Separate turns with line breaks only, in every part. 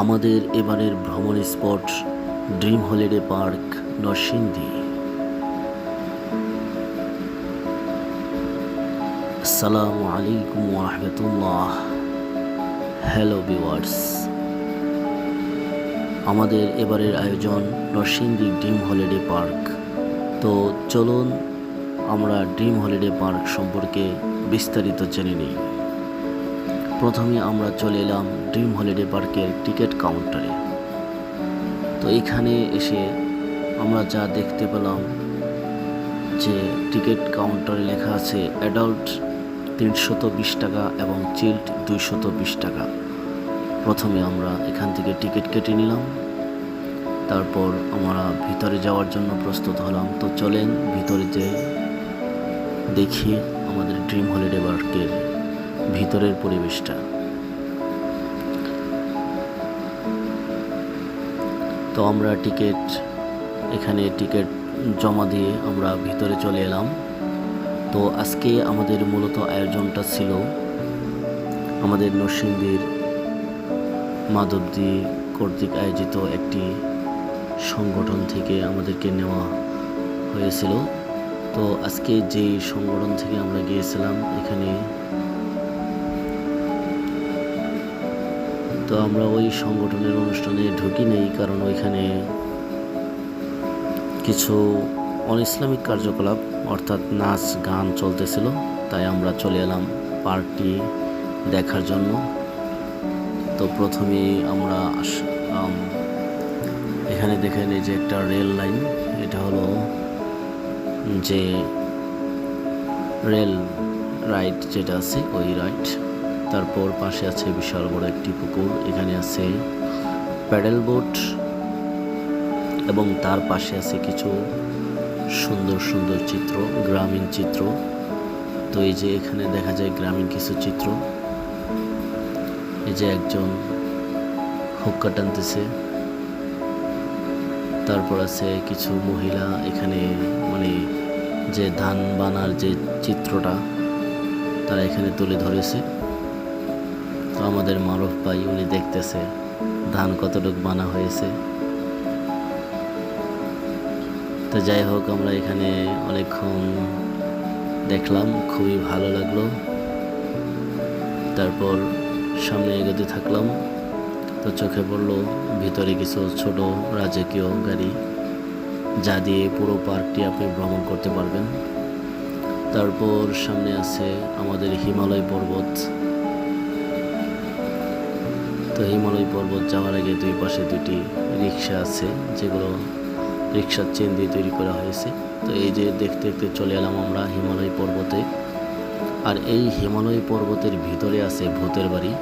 আমাদের এবারের ভ্রমণ spot dream holiday park, Narsingdi. আসসালামু আলাইকুম রহমতুল্লাহ। হ্যালো ভিওয়ার্স আমাদের এবারের আয়োজন নরসিংদী ড্রিম হলিডে পার্ক। তো চলুন আমরা ড্রিম হলিডে পার্ক সম্পর্কে বিস্তারিত জেনে নিই। প্রথমে আমরা চলে এলাম ড্রিম হলিডে পার্কের টিকিট কাউন্টারে। তো এখানে এসে আমরা যা দেখতে পেলাম যে টিকিট কাউন্টারে লেখা আছে অ্যাডাল্ট তিনশত বিশ টাকা এবং চিল্ড দুইশত বিশ টাকা। প্রথমে আমরা এখান থেকে টিকিট কেটে নিলাম। তারপর আমরা ভিতরে যাওয়ার জন্য প্রস্তুত হলাম। তো চলেন ভিতরে যে দেখি আমাদের ড্রিম হলিডে পার্কের ভিতরের পরিবেশটা। তো আমরা টিকিট, এখানে টিকিট জমা দিয়ে আমরা ভিতরে চলে এলাম। তো আজকে আমাদের মূলত আয়োজনটা ছিল আমাদের নরসিংদীর মাধবদী কর্তৃক আয়োজিত একটি সংগঠন থেকে আমাদেরকে নেওয়া হয়েছিল। তো আজকে যেই সংগঠন থেকে আমরা গিয়েছিলাম, এখানে তো আমরা ওই সংগঠনের অনুষ্ঠানে ঢুকি নেই, কারণ ওইখানে কিছু অন ইসলামিক কার্যকলাপ, অর্থাৎ নাচ, গান চলতেছিল। তাই আমরা চলে এলাম পার্কটি দেখার জন্য। তো প্রথমেই আমরা এখানে দেখেন এই যে একটা রেল লাইন, এটা হলো যে রেল রাইড যেটা আছে, ওই রাইড তারপর পাশে আছে বিশাল বড় একটি পুকুর, এখানে আছে প্যাডেল বোট এবং তার পাশে আছে কিছু সুন্দর সুন্দর চিত্র, গ্রামীণ চিত্র। তো এই যে এখানে দেখা যায় গ্রামীণ কিছু চিত্র। এই যে একজন হুক্কা টানতেছে। তারপর আছে কিছু মহিলা, এখানে মানে যে ধান বানার যে চিত্রটা, তারা এখানে তুলে ধরেছে। আমাদের মারুফ ভাই উনি দেখতেছে ধান কতটুকু বানা হয়েছে। তো যাই হোক, আমরা এখানে অনেকক্ষণ দেখলাম, খুবই ভালো লাগল। তারপর সামনে এগোতে থাকলাম। তো চোখে পড়ল ভিতরে কিছু ছোট রাজকীয় গাড়ি, যা দিয়ে পুরো পার্কটি আপনি ভ্রমণ করতে পারবেন। তারপর সামনে আছে আমাদের হিমালয় পর্বত। হিমালয় পর্বত যাওয়ার আগে দুই পাশে দুটি রিক্সা আছে, যেগুলো রিক্সার চেন দিয়ে তৈরি করা হয়েছে। তো এই যে দেখতে দেখতে চলে এলাম আমরা হিমালয় পর্বতে। আর এই হিমালয় পর্বতের ভিতরে আছে ভূতের বাড়ি।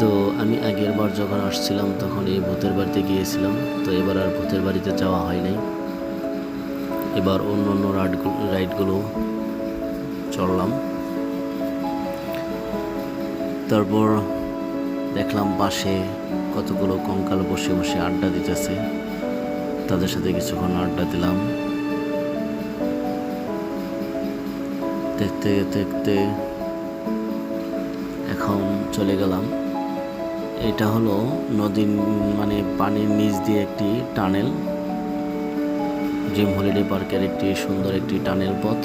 তো আমি আগের বার যখন আসছিলাম, তখন এই ভূতের বাড়িতে গিয়েছিলাম। তো এবার আর ভূতের বাড়িতে যাওয়া হয় নাই। এবার অন্য অন্য রাইডগুলো রাইডগুলো চড়লাম তারপর দেখলাম পাশে কতগুলো কঙ্কাল বসে বসে আড্ডা দিতেছে। তাদের সাথে কিছুক্ষণ আড্ডা দিলাম। দেখতে দেখতে এখন চলে গেলাম। এটা হলো নদীর মানে পানির নিচ দিয়ে একটি টানেল। ড্রিম হলিডে পার্কের একটি সুন্দর একটি টানেল পথ।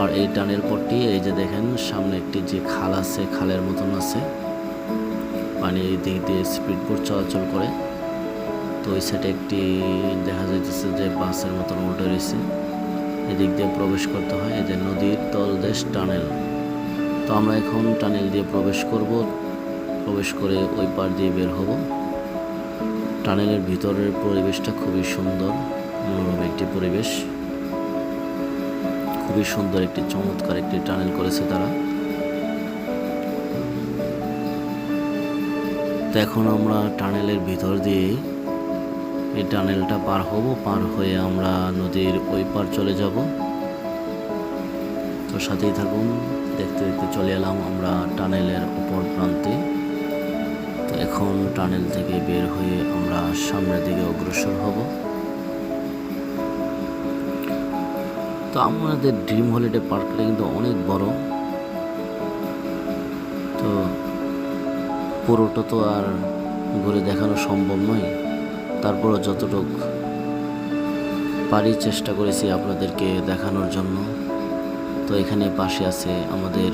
আর এই টানেল পথটি এই যে দেখেন, সামনে একটি যে খাল আছে, খালের মতন আছে। পানি এই দিক দিয়ে স্পিড বোট চলাচল করে। তো ওই সাইডে একটি দেখা যাইতেছে যে বাসের মতন উল্টে রয়েছে। এদিক দিয়ে প্রবেশ করতে হয় যে নদীর তলদেশ টানেল। তো আমরা এখন টানেল দিয়ে প্রবেশ করব, প্রবেশ করে ওই পার দিয়ে বের হব। টানেলের ভিতরের পরিবেশটা খুবই সুন্দর, মনোরম একটি পরিবেশ। খুবই সুন্দর একটি চমৎকার একটি টানেল করেছে তারা। তো এখন আমরা টানেলের ভিতর দিয়ে এই টানেলটা পার হব, পার হয়ে আমরা নদীর ওই পার চলে যাব। তো সাথেই থাকুন, দেখতে দেখতে চলে এলাম আমরা টানেলের উপর প্রান্তে। তো এখন টানেল থেকে বের হয়ে আমরা সামনের দিকে অগ্রসর হব। তো আমাদের ড্রিম হলিডে পার্কটা কিন্তু অনেক বড়। পুরোটা তো আর ঘুরে দেখানো সম্ভব নয়। তারপরও যতটুক পারি চেষ্টা করেছি আপনাদেরকে দেখানোর জন্য। তো এখানে পাশে আছে আমাদের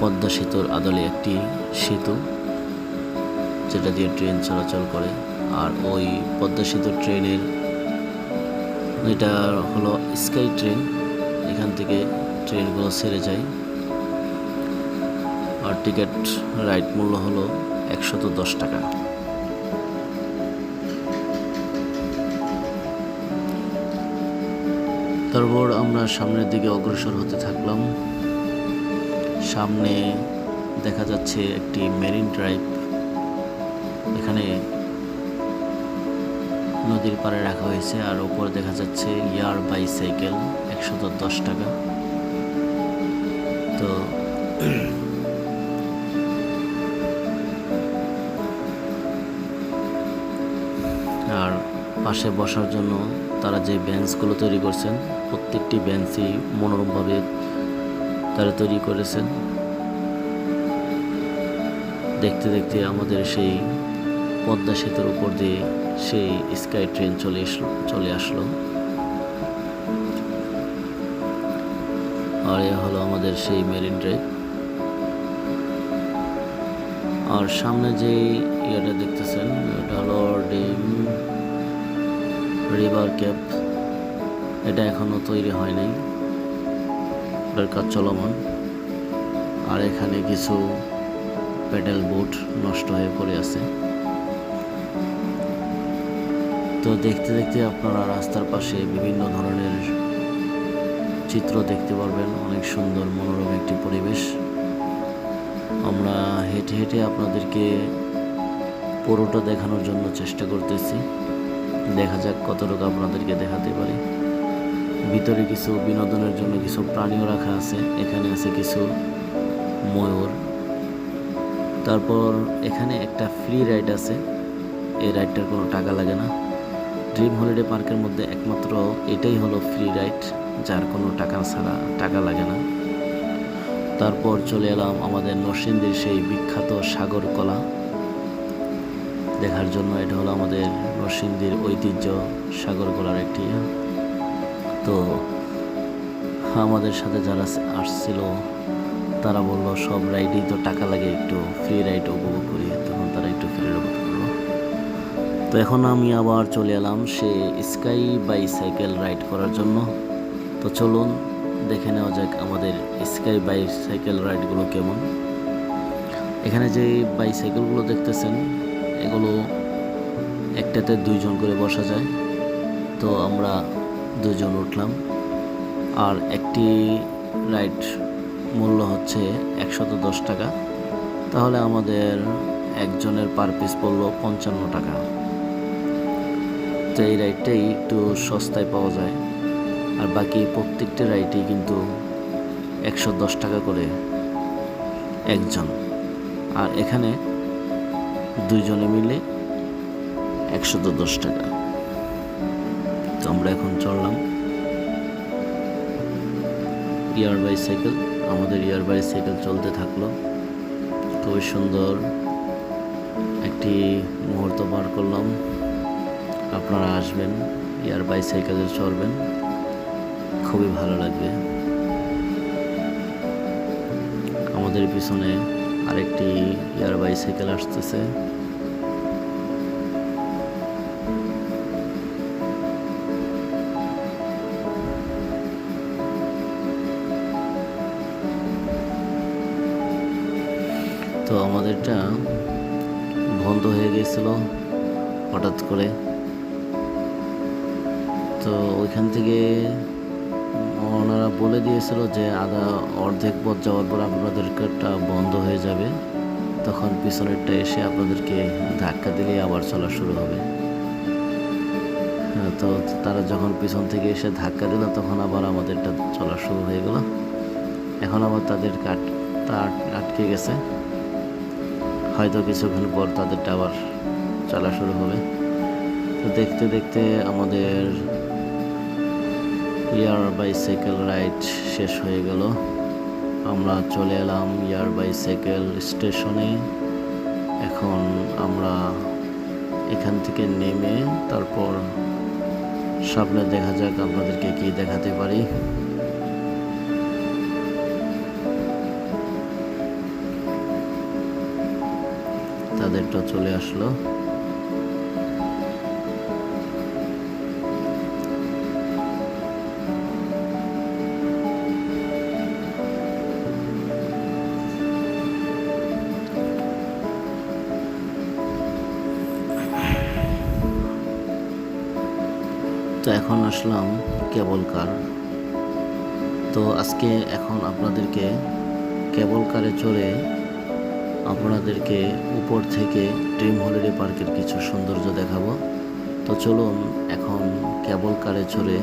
পদ্মা সেতুর আদলে একটি সেতু, যেটা দিয়ে ট্রেন চলাচল করে। আর ওই পদ্মা সেতুর ট্রেনের, এটা হলো স্কাই ট্রেন। এখান থেকে ট্রেনগুলো ছেড়ে যায়। আর টিকিট রাইড মূল্য হলো একশত দশ টাকা। তারপর আমরা সামনের দিকে অগ্রসর হতে থাকলাম। সামনে দেখা যাচ্ছে একটি মেরিন ড্রাইভ। এখানে নদীর পাড়ে রাখা হয়েছে আর ওপর দেখা যাচ্ছে ইয়ার বাইসাইকেল, একশত দশ টাকা। তো আর পাশে বসার জন্য তারা যে বেঞ্চগুলো তৈরি করছেন, প্রত্যেকটি বেঞ্চই মনোরমভাবে তারা তৈরি করেছেন। দেখতে দেখতে আমাদের সেই পদ্মা সেতুর উপর দিয়ে সেই স্কাই ট্রেন চলে আসলো চলে আসলো। আর এ হলো আমাদের সেই মেরিন ড্রাইভ। আর সামনে যে ইয়েটা দেখতেছেন, এটা হলো ডিম রিভার ক্যাপ এটা এখনও তৈরি হয় নাই। কাজ চলমান। আর এখানে কিছু প্যাডেল বোট নষ্ট হয়ে পড়ে আছে। তো দেখতে দেখতে আপনারা রাস্তার পাশে বিভিন্ন ধরনের চিত্র দেখতে পারবেন। অনেক সুন্দর মনোরম একটি পরিবেশ। আমরা হেঁটে হেঁটে আপনাদেরকে পুরোটা দেখানোর জন্য চেষ্টা করতেছি। দেখা যাক কতটুকু আপনাদেরকে দেখাতে পারি। ভিতরে কিছু বিনোদনের জন্য কিছু প্রাণীও রাখা আছে। এখানে আছে কিছু ময়ূর। তারপর এখানে একটা ফ্রি রাইড আছে। এই রাইডটার কোনো টাকা লাগে না। ড্রিম হলিডে পার্কের মধ্যে একমাত্র এটাই হলো ফ্রি রাইড যার কোনো টাকা ছাড়া টাকা লাগে না। তারপর চলে এলাম আমাদের নরসিংদীর সেই বিখ্যাত সাগর কলা। দেখার জন্য এটা হলো আমাদের নরসিংদীর ঐতিহ্য সাগর কলার একটি ইয়ে। তো আমাদের সাথে যারা আসছিল, তারা বলল, সব রাইডেই তো টাকা লাগে একটু ফ্রি রাইড উপভোগ করি। তখন তারা একটু ফ্রি উপভোগ করল। তো এখন আমি আবার চলে এলাম সে স্কাই বাইসাইকেল রাইড করার জন্য। তো চলুন, দেখে নেওয়া যাক আমাদের স্কাই বাইসাইকেল রাইডগুলো কেমন। এখানে যে বাইসাইকেলগুলো দেখতেছেন এগুলো একটাতে দুইজন করে বসা যায়। তো আমরা দুজন উঠলাম। আর একটি রাইড মূল্য হচ্ছে একশত দশ টাকা। তাহলে আমাদের একজনের পার পিস পড়ল পঞ্চান্ন টাকা। তো এই রাইডটাই একটু সস্তায় পাওয়া যায়। আর বাকি প্রত্যেকটা রাইডই কিন্তু একশো দশ টাকা করে একজন। আর এখানে দুইজনে মিলে একশত দশ টাকা। তো আমরা এখন চললাম ইয়ার বাইসাইকেল। আমাদের ইয়ার বাইসাইকেল চলতে থাকল। খুবই সুন্দর একটি মুহূর্ত পার করলাম। আপনারা আসবেন, ইয়ার বাইসাইকেলে চড়বেন। খুবই ভালো লাগবে। আমাদের পিছনে আরেকটি ইয়ার বাইসাইকেল আসতেছে। আমাদেরটা বন্ধ হয়ে গিয়েছিল হঠাৎ করে। তো ওইখান থেকে ওনারা বলে দিয়েছিল যে আধা অর্ধেক পথ যাওয়ার পর আপনাদেরটা বন্ধ হয়ে যাবে। তখন পিছনেরটা এসে আপনাদেরকে ধাক্কা দিলে আবার চলা শুরু হবে। হ্যাঁ, তো তারা যখন পিছন থেকে এসে ধাক্কা দিল তখন আবার আমাদেরটা চলা শুরু হয়ে গেল। এখন আবার তাদের কাট তা আটকে গেছে। হয়তো কিছুক্ষণ পর তাদেরটা আবার চলা শুরু হবে। তো দেখতে দেখতে আমাদের ইয়ার বাইসাইকেল রাইড শেষ হয়ে গেল। আমরা চলে এলাম ইয়ার বাইসাইকেল স্টেশনে। এখন আমরা এখান থেকে নেমে তারপর সামনে দেখা যাক আপনাদেরকে কি দেখাতে পারি। তাদেরটা চলে আসলো। তো এখন আসলাম কেবল কার। তো আজকে এখন আপনাদেরকে কেবল কারে চড়ে আপনাদেরকে উপর থেকে ড্রিম হলিডে পার্কের কিছু সৌন্দর্য দেখাবো। তো চলুন, এখন কেবল কারে চড়ে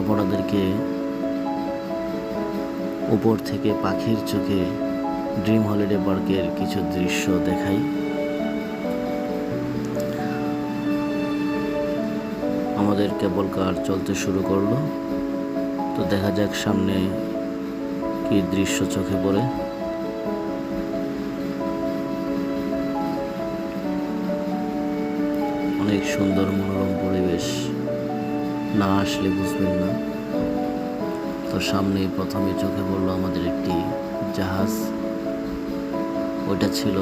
আপনাদেরকে উপর থেকে পাখির চোখে ড্রিম হলিডে পার্কের কিছু দৃশ্য দেখাই। আমাদের কেবল কার চলতে শুরু করল। তো দেখা যাক সামনে কি দৃশ্য চোখে পড়ে। অনেক সুন্দর মনোরম পরিবেশ না আসলে বুঝবেন না। তো সামনে প্রথমে চোখে পড়ল আমাদের একটি জাহাজ। ওইটা ছিল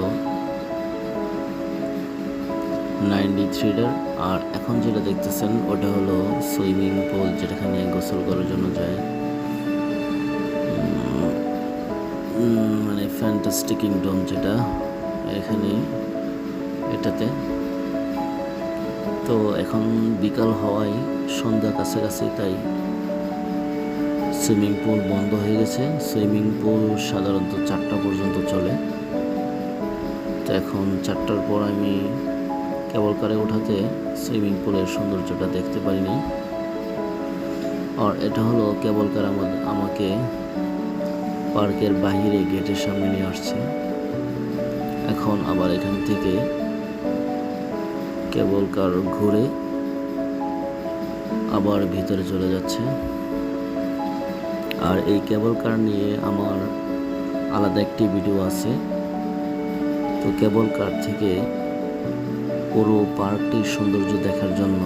নাইনটি থ্রিডার। আর এখন যেটা দেখতেছেন, ওটা হলো সুইমিং পুল যেখানে গোসল করার জন্য যায়। মানে ফ্যান্টাস্টিক কিংডম যেটা এখানে, এটাতে। তো এখন বিকাল হওয়ায় সন্ধ্যা কাছাকাছি, তাই সুইমিং পুল বন্ধ হয়ে গেছে। সুইমিং পুল সাধারণত চারটা পর্যন্ত চলে। তো এখন চারটার পর আমি কেবল কারে ওঠাতে সুইমিং পুলের সৌন্দর্যটা দেখতে পারিনি আর এটা হলো কেবল কার আমা- আমাকে পার্কের বাহিরে গেটের সামনে নিয়ে আসছে। এখন আবার এখান থেকে কেবল কার ঘুরে আবার ভিতরে চলে যাচ্ছে। আর এই কেবল কার নিয়ে আমার আলাদা একটি ভিডিও আছে। তো কেবল কার থেকে পুরো পার্কটির সৌন্দর্য দেখার জন্য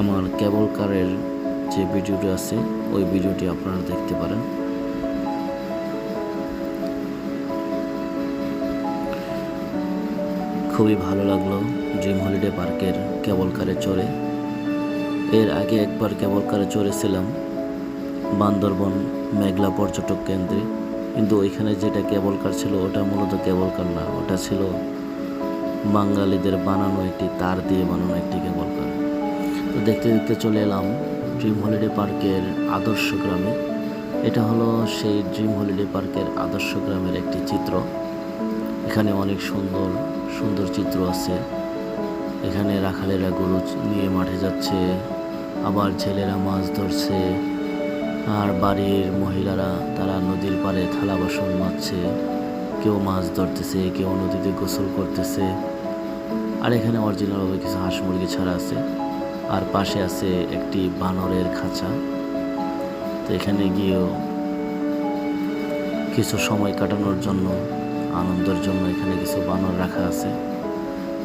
আমার কেবল কারের যে ভিডিওটি আছে, ওই ভিডিওটি আপনারা দেখতে পারেন। খুবই ভালো লাগল ড্রিম হলিডে পার্কের কেবল কারে চড়ে। এর আগে একবার কেবল কারে চড়েছিলাম বান্দরবন মেঘলা পর্যটক কেন্দ্রে। কিন্তু ওইখানে যেটা কেবল কার ছিল ওটা মূলত কেবল কার না, ওটা ছিল বাঙালিদের বানানো একটি তার দিয়ে বানানো একটি কেবল কার। তো দেখতে দেখতে চলে এলাম ড্রিম হলিডে পার্কের আদর্শ গ্রামে। এটা হলো সেই ড্রিম হলিডে পার্কের আদর্শ গ্রামের একটি চিত্র। এখানে অনেক সুন্দর সুন্দর চিত্র আছে। এখানে রাখালেরা গরু নিয়ে মাঠে যাচ্ছে, আবার ছেলেরা মাছ ধরছে, আর বাড়ির মহিলারা তারা নদীর পাড়ে থালা বাসন মাজছে। কেউ মাছ ধরতেছে, কেউ নদীতে গোসল করতেছে। আর এখানে অরিজিনালভাবে কিছু হাঁস মুরগি ছাড়া আছে। আর পাশে আছে একটি বানরের খাঁচা। তো এখানে গিয়েও কিছু সময় কাটানোর জন্য আনন্দের জন্য এখানে কিছু বানর রাখা আছে।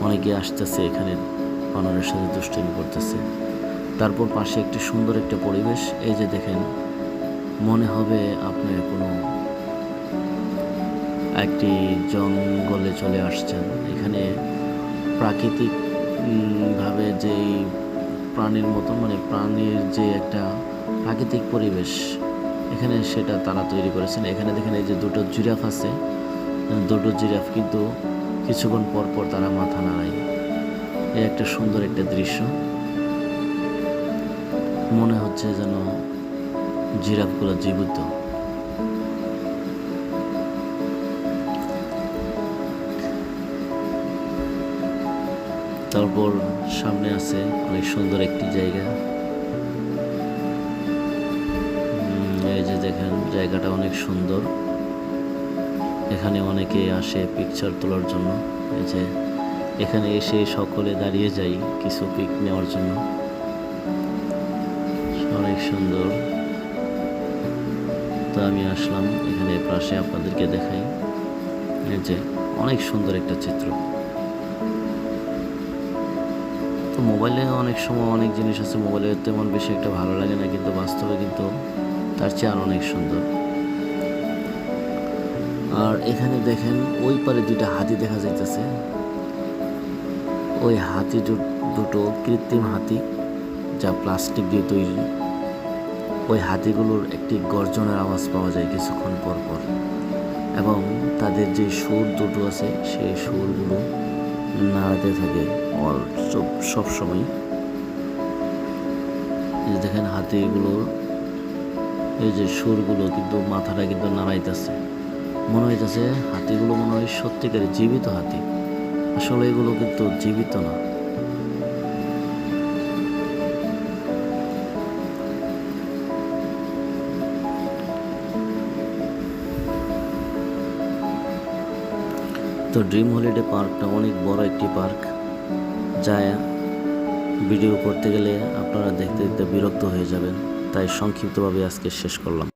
অনেকে আসতেছে এখানে, বানরের সাথে দুষ্টামি করতেছে। তারপর পাশে একটি সুন্দর একটা পরিবেশ, এই যে দেখেন, মনে হবে আপনি কোনো একটি জঙ্গলে চলে আসছেন। এখানে প্রাকৃতিক ভাবে যেই প্রাণীর মতো মানে প্রাণীর যে একটা প্রাকৃতিক পরিবেশ, এখানে সেটা তারা তৈরি করেছেন। এখানে দেখেন এই যে দুটো জিরাফ আছে। দুটো জিরাফ কিন্তু কিছুক্ষণ পর পর তারা মাথা নাড়ায়। এই একটা সুন্দর একটা দৃশ্য। মনে হচ্ছে যেন জিরাফগুলো জীবিত। তারপর সামনে আছে অনেক সুন্দর একটি জায়গা। এই যে দেখেন, জায়গাটা অনেক সুন্দর। এখানে অনেকে আসে পিকচার তোলার জন্য। এই যে এখানে এসে সকলে দাঁড়িয়ে যাই কিছু পিক নেওয়ার জন্য। অনেক সুন্দর। তো আমি আসলাম, এখানে পাশে আপনাদেরকে দেখাই। এই যে অনেক সুন্দর একটা চিত্র। তো মোবাইলে অনেক সময় অনেক জিনিস আছে মোবাইলে তেমন বেশি একটা ভালো লাগে না, কিন্তু বাস্তবে কিন্তু তার চেয়ে আর অনেক সুন্দর। আর এখানে দেখেন ওই পারে দুইটা হাতি দেখা যাইতেছে। ওই হাতি দুটো কৃত্রিম হাতি যা প্লাস্টিক দিয়ে তৈরি। ওই হাতিগুলোর একটি গর্জনের আওয়াজ পাওয়া যায় কিছুক্ষণ পর পর। এবং তাদের যে সুর দুটো আছে, সেই সুরগুলো নাড়াতে থাকে সব এই দেখেন হাতিগুলোর এই যে সুরগুলো কিন্তু মাথাটা কিন্তু নাড়াইতেছে। মনে হইতেছে হাতিগুলো মনে হয় সত্যিকারে জীবিত হাতি। আসলে এগুলো কিন্তু জীবিত না। তো ড্রিম হলিডে পার্কটা অনেক বড় একটি পার্ক যা ভিডিও করতে গেলে আপনারা দেখতে দেখতে বিরক্ত হয়ে যাবেন। তাই সংক্ষিপ্তভাবে আজকে শেষ করলাম।